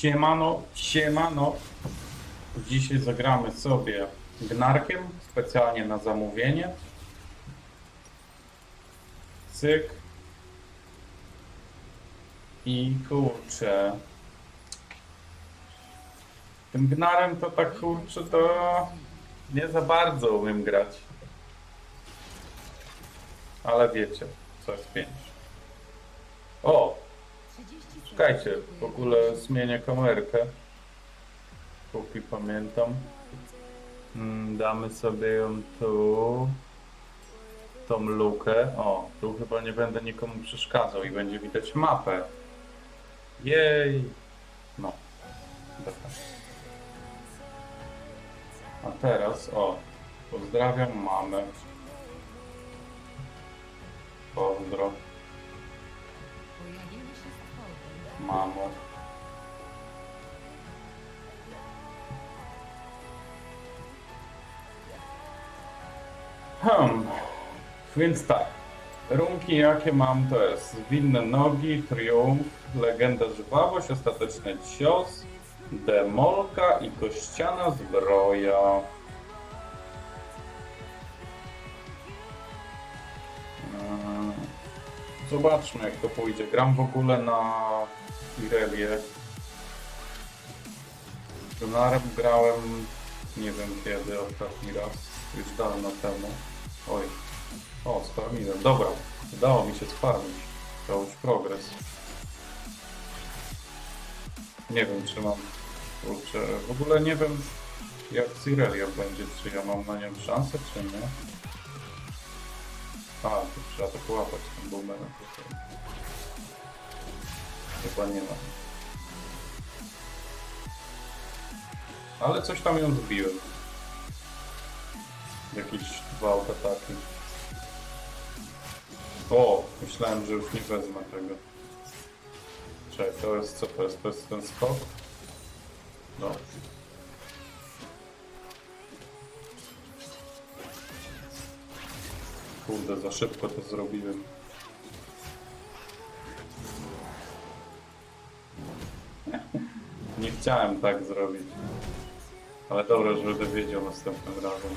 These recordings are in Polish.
Siemano, siemano. Dzisiaj zagramy sobie gnarkiem, specjalnie na zamówienie. Cyk. I kurczę. Tym gnarem to tak kurczę to nie za bardzo umiem grać. Ale wiecie, co jest pięć. O! Czekajcie, w ogóle zmienię kamerkę. Póki pamiętam. Mm, Damy sobie ją tu. Tą lukę. O, tu chyba nie będę nikomu przeszkadzał i będzie widać mapę. Jej! No. Dobra. A teraz, o, pozdrawiam mamę. Pozdro, stwory. mamo. Hmm, więc tak. Runki jakie mam to jest Winne Nogi, Triumf, Legenda Żwawość, Ostateczny Cios, Demolka i Kościana Zbroja. Zobaczmy jak to pójdzie. Gram w ogóle na Irelię. Z Lunarem grałem nie wiem kiedy ostatni raz. Już dawno temu. Oj. O, sfarmiłem. Dobra. Udało mi się sfarmić. To już progres. Nie wiem czy mam... Kurczę, w ogóle nie wiem jak Cirelia będzie, czy ja mam na nią szansę, czy nie. A, trzeba to połapać boomerang. tutaj. Chyba nie ma. Ale coś tam ją zbiłem. Jakieś dwa ataki. O, myślałem, że już nie wezmę tego. Czekaj, to jest co to jest? To jest ten skok? No. Kurde, za szybko to zrobiłem. Nie chciałem tak zrobić. Ale dobra, że będę wiedział następnym razem.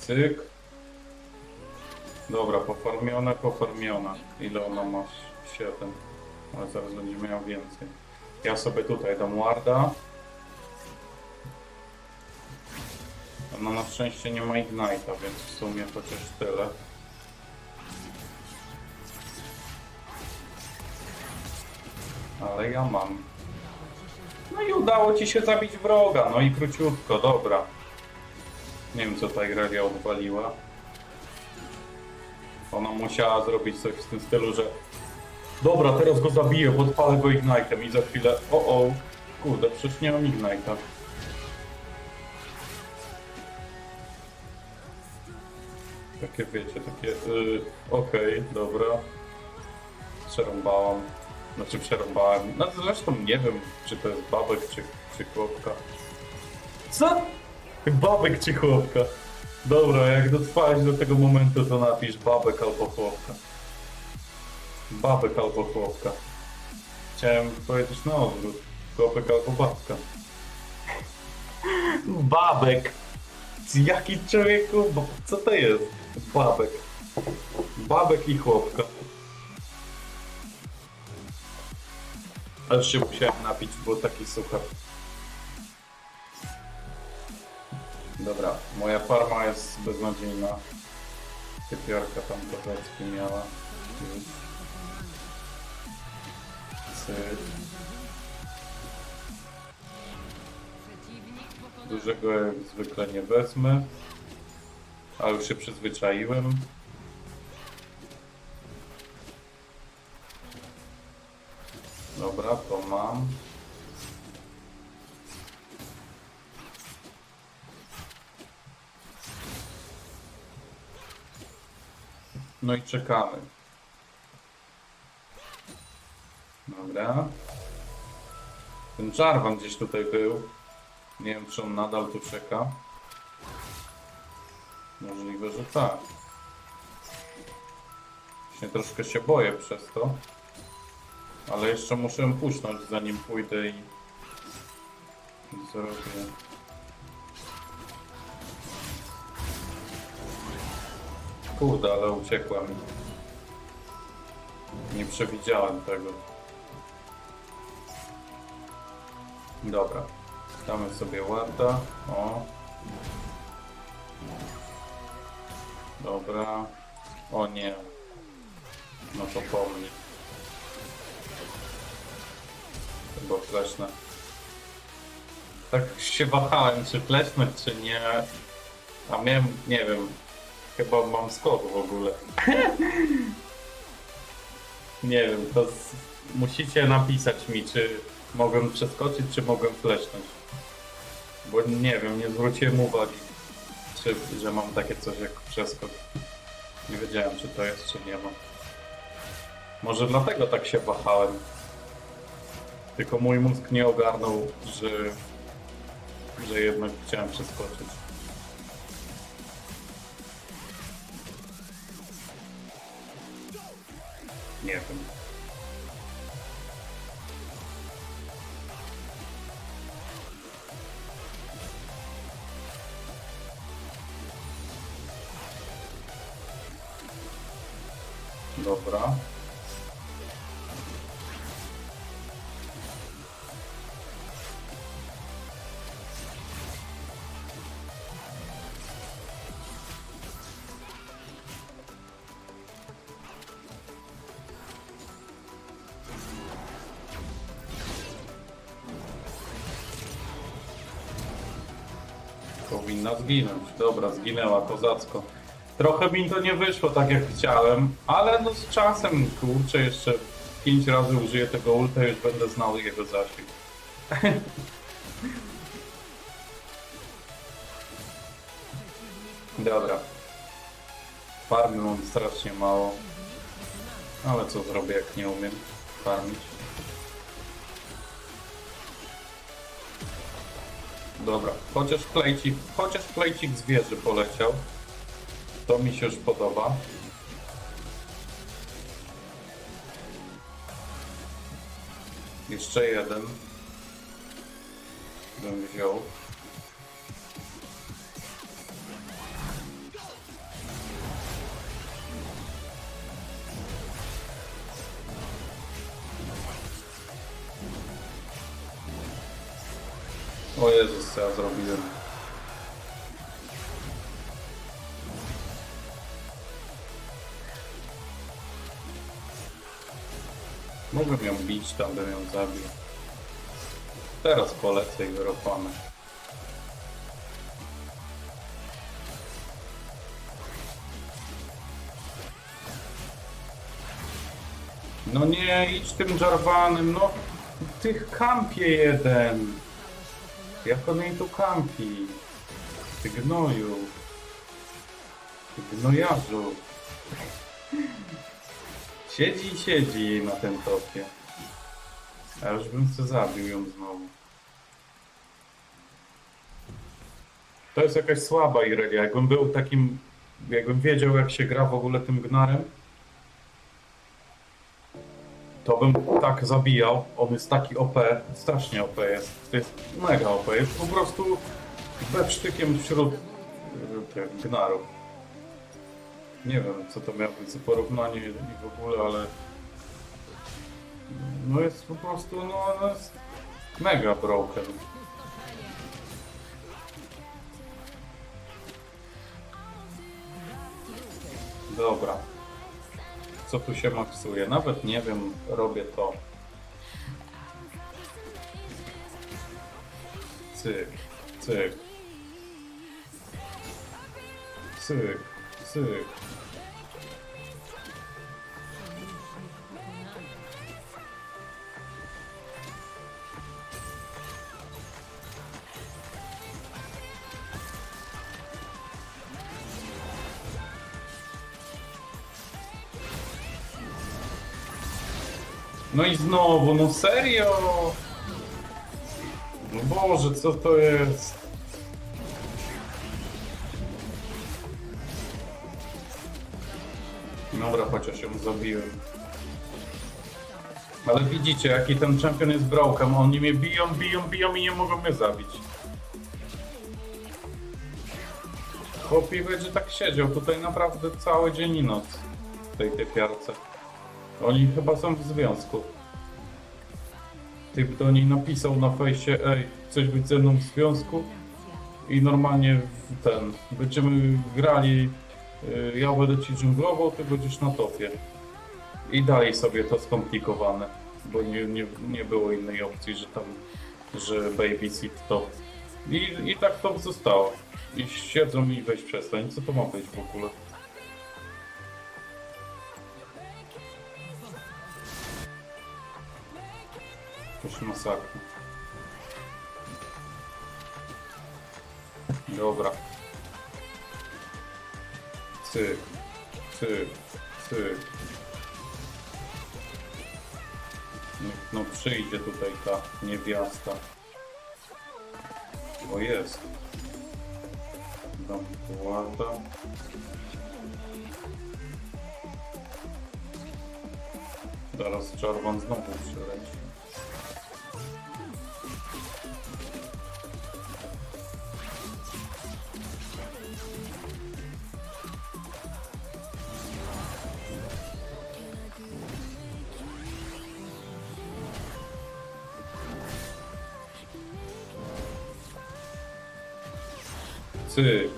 Cyk. Dobra, poformione, poformione. Ile ona ma? 7. Ale zaraz będzie miała więcej. Ja sobie tutaj dam warda. Ona na szczęście nie ma Ignite'a, więc w sumie chociaż tyle. Ale ja mam. No i udało ci się zabić wroga, no i króciutko, dobra. Nie wiem co ta Irelia odwaliła. Ona musiała zrobić coś w tym stylu, że Dobra, teraz go zabiję, podpalę go Ignite'em i za chwilę... O, o, kurde, przecież nie mam Ignite'a. Takie wiecie, takie... Yy, Okej, dobra. Przerąbałam. Znaczy przerąbałem. No zresztą nie wiem, czy to jest babek, czy, czy chłopka. Co? Babek czy chłopka? Dobra, jak dotrwałeś do tego momentu, to napisz babek albo chłopka. Babek albo chłopka. Chciałem powiedzieć na odwrót. Chłopek albo babka. Babek! Jaki człowieku? Co to jest? Babek. Babek i chłopka. Aż się musiałem napić, bo taki suchar. Dobra, moja farma jest beznadziejna. Typiarka tam kozacki miała. Dużego jak zwykle nie wezmę. Ale już się przyzwyczaiłem. Dobra, to mam. No i czekamy. Dobra. Ten Jarvan gdzieś tutaj był. Nie wiem, czy on nadal tu czeka. Możliwe, że tak. Właśnie troszkę się boję przez to. Ale jeszcze muszę puszcząć, zanim pójdę i zrobię... Kurde, ale uciekłem. Nie przewidziałem tego. Dobra. Damy sobie ładda. O. Dobra. O nie. No to po mnie. Chyba flesznę. Tak się wahałem, czy flesznę, czy nie. A miałem, nie wiem. Chyba mam skok w ogóle. nie wiem, to z... musicie napisać mi, czy mogłem przeskoczyć, czy mogłem flesznąć. Bo nie wiem, nie zwróciłem uwagi, czy, że mam takie coś jak przeskok. Nie wiedziałem, czy to jest, czy nie ma. Może dlatego tak się wahałem. Tylko mój mózg nie ogarnął, że, że jednak chciałem przeskoczyć. Nie wiem. Zginąć. Dobra, zginęła kozacko. Trochę mi to nie wyszło tak jak chciałem, ale no z czasem, kurczę, jeszcze pięć razy użyję tego ulta już będę znał jego zasięg. Dobra. Farmy mam strasznie mało. Ale co zrobię jak nie umiem farmić? Dobra, chociaż plejcik, chociaż plejcik z wieży poleciał. To mi się już podoba. Jeszcze jeden. Bym wziął. O Jezus, co ja zrobiłem. Mógłbym ją bić tam, bym ją zabił. Teraz polecę i wyropamy. No nie, idź tym Jarvanem, no. Tych kampie jeden. Jak on jej tu kampi? Ty gnoju. Ty gnojarzu. Siedzi i siedzi na tym topie. A już bym se zabił ją znowu. To jest jakaś słaba Irelia. Jakbym był takim... Jakbym wiedział jak się gra w ogóle tym gnarem, to bym tak zabijał. On jest taki OP, strasznie OP jest. To jest mega OP. Jest po prostu bepsztykiem wśród y, tych gnarów. Nie wiem, co to miało być za porównanie i w ogóle, ale no jest po prostu, no, no jest mega broken. Dobra. Co tu się maksuje? Nawet nie wiem, robię to. Cyk, cyk. Cyk, cyk. No i znowu, no serio? No Boże, co to jest? Dobra, chociaż ją zabiłem. Ale widzicie, jaki ten champion jest broken. Oni mnie biją, biją, biją i nie mogą mnie zabić. Chłopi będzie tak siedział tutaj naprawdę cały dzień i noc. W tej typiarce. Oni chyba są w związku. Typ do niej napisał na fejsie, ej, chcesz być ze mną w związku? I normalnie w ten, będziemy grali, y, ja będę ci dżunglował, ty będziesz na topie. I dalej sobie to skomplikowane, bo nie, nie, nie było innej opcji, że tam, że babysit to. I, I tak to zostało. I siedzą i weź przestań, co to ma być w ogóle? Już masakra. Dobra. Cyk, cyk, cyk. No, no przyjdzie tutaj ta niewiasta. Bo jest. Dam ładna. Zaraz czerwon znowu przyleci. Cyk.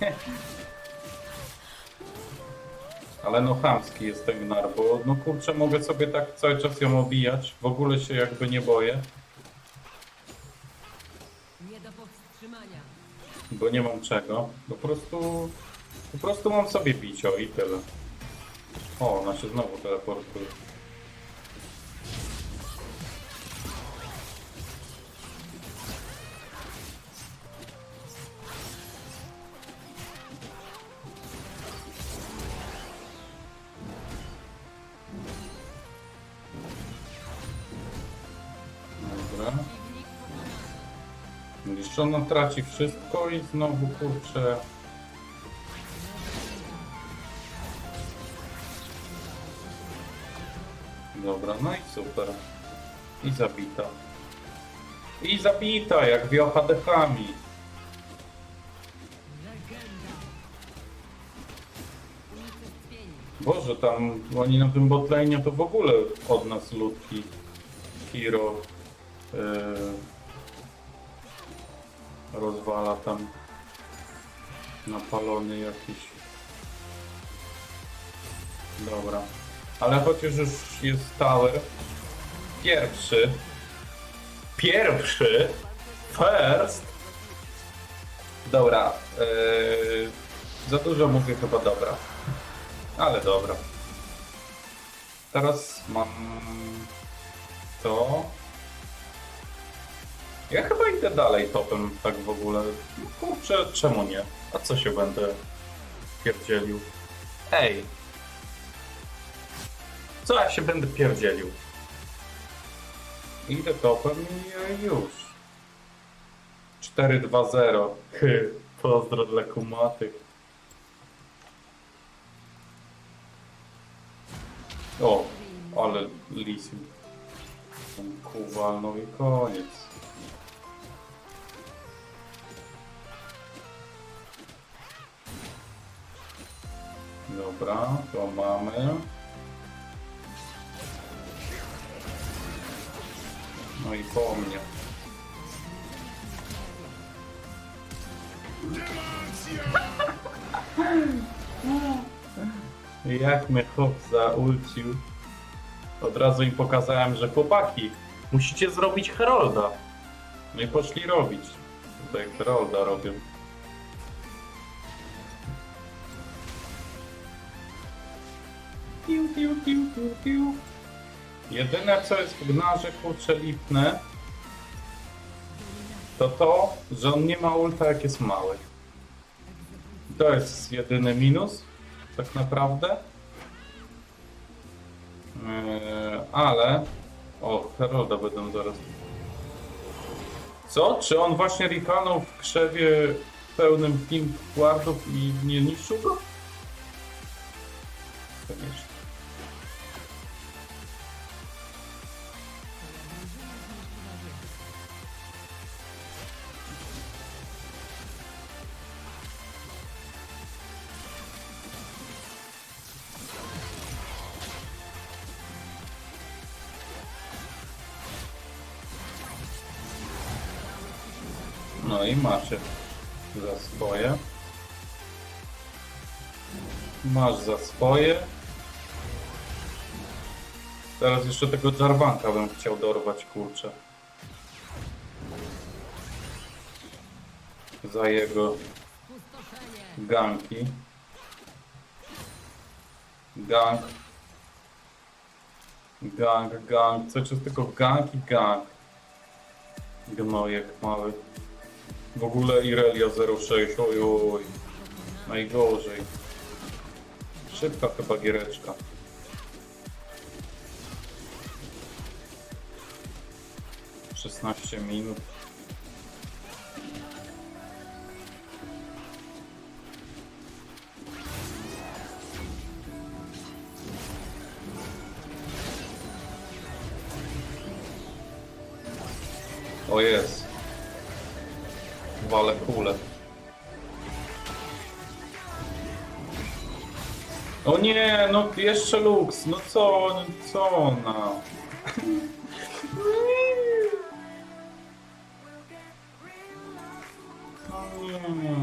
Ale no chamski jest ten gnar, bo no kurczę mogę sobie tak cały czas ją obijać, w ogóle się jakby nie boję, Nie do powstrzymania. bo nie mam czego. Po prostu, po prostu mam sobie bić o i tyle. O, ona się znowu teleportuje. Dobra. Widzisz, ona traci wszystko i znowu kurczę. Super. I zabita. I zabita, jak wiocha dechami. Boże, tam oni na tym botlane to w ogóle od nas ludki. Hiro. Yy, rozwala tam. Napalony jakiś. Dobra. Ale chociaż już jest tower. Pierwszy. Pierwszy. First. Dobra. Yy, za dużo mówię chyba dobra. Ale dobra. Teraz mam to. Ja chyba idę dalej topem, tak w ogóle. Kurczę, czemu nie? A co się będę pierdzielił? Ej! Co ja się będę pierdzielił? Idę topem i już. 4-2-0. Hy, Pozdro dla kumatych. O, ale Lisin. Kuwalną i koniec. Dobra, to mamy. No i po mnie. Jak mnie chłop zaulcił. Od razu im pokazałem, że chłopaki, musicie zrobić Herolda. No i poszli robić. Tutaj Herolda robią. Piu, piu, piu, piu, piu. Jedyne co jest w gnarze kurczę lipne, to to, że on nie ma ulta jak jest mały. To jest jedyny minus, tak naprawdę. Eee, ale... O, Herolda będę zaraz... Co? Czy on właśnie rikanął w krzewie pełnym ping wardów i nie niszczył go? Koniecznie. Macie za swoje. Masz za swoje. Teraz jeszcze tego Jarvanka bym chciał dorwać, kurczę. Za jego ganki. Gang. Gang, gang. Co czy tylko gang i gang. Gnojek mały. W ogóle Irelia 06. Oj, oj. Najgorzej. Szybka chyba giereczka. Szesnaście minut. O jest. Wale kule. O nie, no jeszcze Lux, no co, co ona? No nie.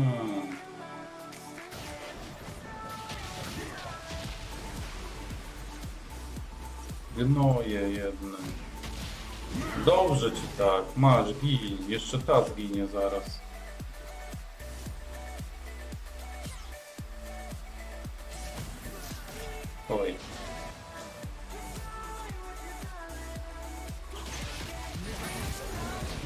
Gnoje jedne. Dobrze ci tak, masz, gin. Jeszcze ta zginie zaraz. Oj.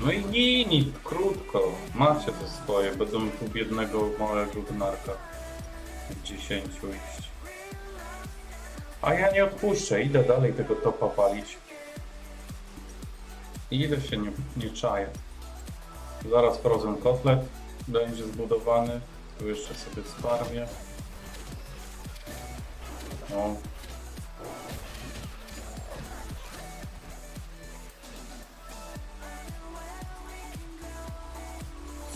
No i gini, krótko. Macie to swoje, będą tu biednego małego w Dziesięciu iść. A ja nie odpuszczę, idę dalej tego topa walić. Idę się nie, nie czaję. Zaraz Frozen Kotlet będzie zbudowany. Tu jeszcze sobie sparmię. O.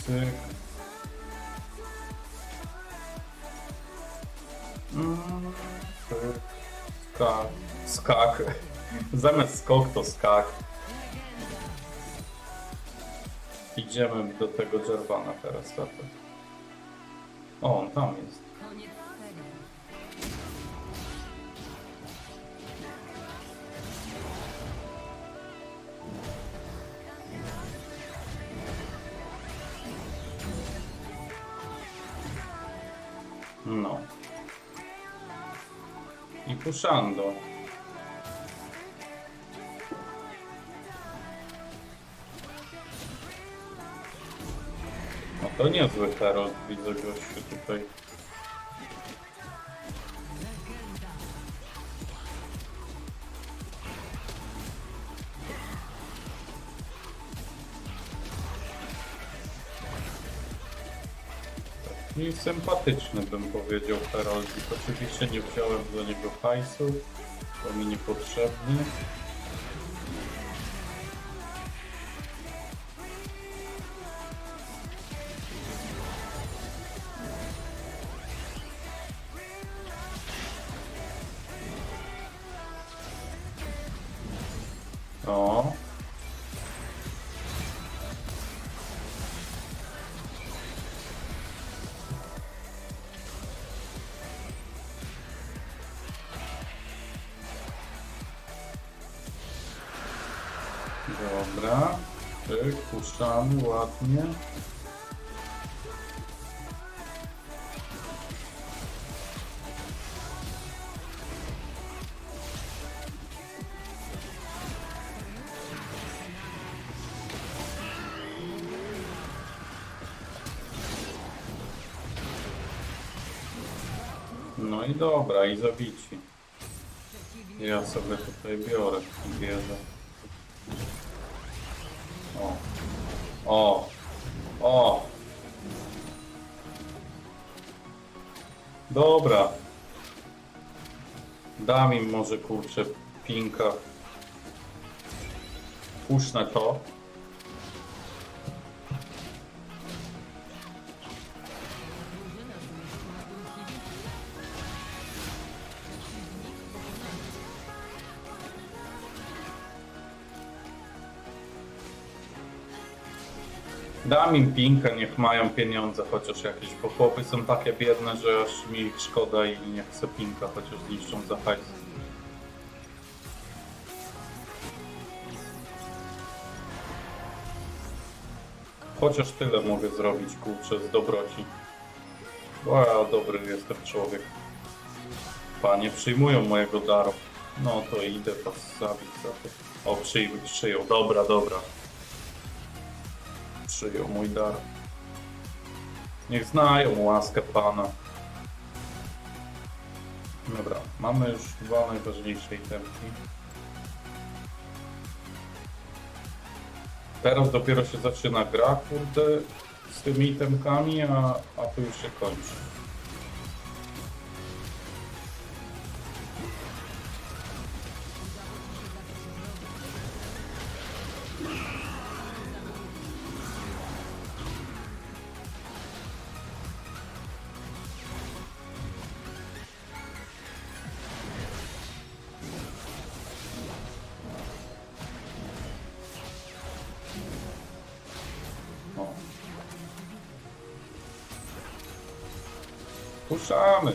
Cyk. Mm. Skak. Skak. Zamiast skok to skak. Idziemy do tego Jervana teraz, tak? O, on tam jest. Puszando. No to niezły Herald, widzę gościu tutaj. I sympatyczny bym powiedział Heraldzik. Oczywiście nie wziąłem do niego hajsu, bo mi niepotrzebny. Dobra. Tyk, puszczamy ładnie. No i dobra, i zabici. Ja sobie tutaj biorę wieżę. O. O. Dobra. Dam im może kurczę pinka. Pusznę to. Dam im pinkę, niech mają pieniądze chociaż jakieś, bo chłopy są takie biedne, że aż mi ich szkoda i nie chcę pinka, chociaż zniszczą za hajs. Chociaż tyle mogę zrobić, kurczę, z dobroci. Bo ja dobry jestem człowiek. Panie przyjmują mojego daru. No to idę was zabić za to. O, przyjął, przyjął. Dobra, dobra przyjął mój dar. Niech znają łaskę Pana. Dobra, mamy już dwa najważniejsze itemki. Teraz dopiero się zaczyna gra, kurde, z tymi itemkami, a, a to już się kończy. Puszczamy.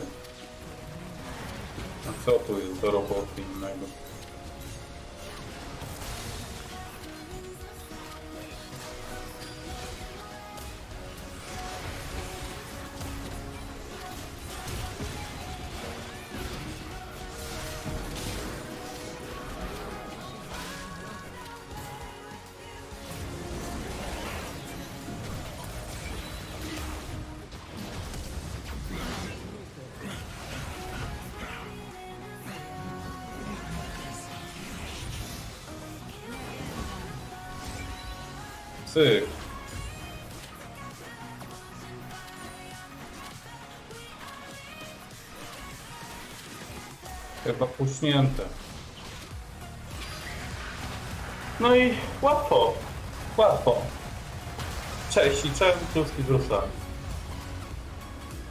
A co tu jest do roboty innego? Cyk. Chyba puśnięte. No i łatwo. Łatwo. Cześć i cześć, Kluski Drusa.